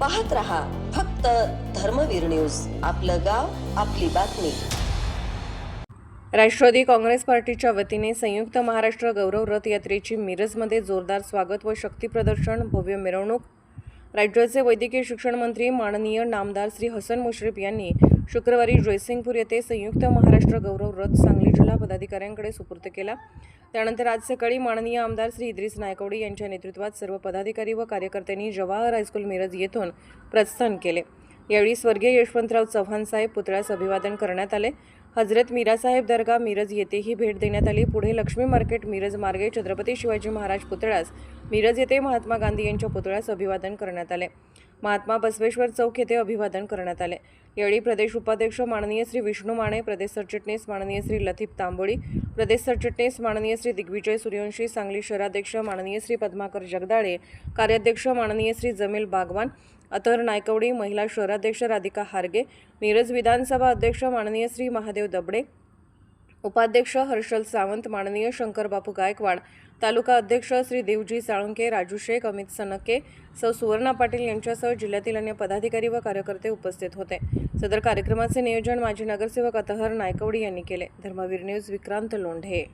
पाहत रहा फक्त धर्मवीर न्यूज. आपलं गाव आपली बातमी. राष्ट्रवादी काँग्रेस पार्टीच्या वतीने संयुक्त महाराष्ट्र गौरव रथयात्रेची मिरजमध्ये जोरदार स्वागत व शक्तीप्रदर्शन भव्य मिरवणूक. राज्याचे वैद्यकीय शिक्षण मंत्री माननीय नामदार श्री हसन मुश्रीफ यांनी शुक्रवारी जयसिंगपूर येथे संयुक्त महाराष्ट्र गौरव रथ सांगली जिल्हा पदाधिकाऱ्यांकडे सुपूर्द केला. त्यानंतर आज सकाळी माननीय आमदार श्री इद्रिस नायकवडी यांच्या नेतृत्वात सर्व पदाधिकारी व कार्यकर्त्यांनी जवाहर हायस्कूल मिरज येथून प्रस्थान केले. यावेळी स्वर्गीय यशवंतराव चव्हाण साहेब पुतळ्यास अभिवादन करण्यात आले. हजरत मीरासाहेब दर्गा मिरज येथेही भेट देण्यात आली. पुढे लक्ष्मी मार्केट मिरज मार्गे छत्रपती शिवाजी महाराज पुतळ्यास मिरज येथे महात्मा गांधी यांच्या पुतळ्यास अभिवादन करण्यात आले. महात्मा बसवेश्वर चौक येथे अभिवादन करण्यात आले. यावेळी प्रदेश उपाध्यक्ष माननीय श्री विष्णू माने प्रदेश सरचिटणीस माननीय श्री लतीफ तांबोळी प्रदेश सरचिटणीस माननीय श्री दिग्विजय सूर्यवंशी सांगली शहराध्यक्ष माननीय श्री पद्माकर जगदाळे कार्याध्यक्ष माननीय श्री जमील बागवान अतर नायकवडी महिला शहराध्यक्ष राधिका हारगे मिरज विधानसभा अध्यक्ष माननीय श्री महादेव दबडे उपाध्यक्ष हर्षल सावंत माननीय शंकरबापू गायकवाड तालुका अध्यक्ष श्री देवजी साळुंके राजू शेख अमित सनके सौ सुवर्णा पाटील यांच्यासह जिल्ह्यातील अन्य पदाधिकारी व कार्यकर्ते उपस्थित होते. सदर कार्यक्रमाचे नियोजन माजी नगरसेवक अतहर नायकवडी यांनी केले. धर्मवीर न्यूज विक्रांत लोंढे.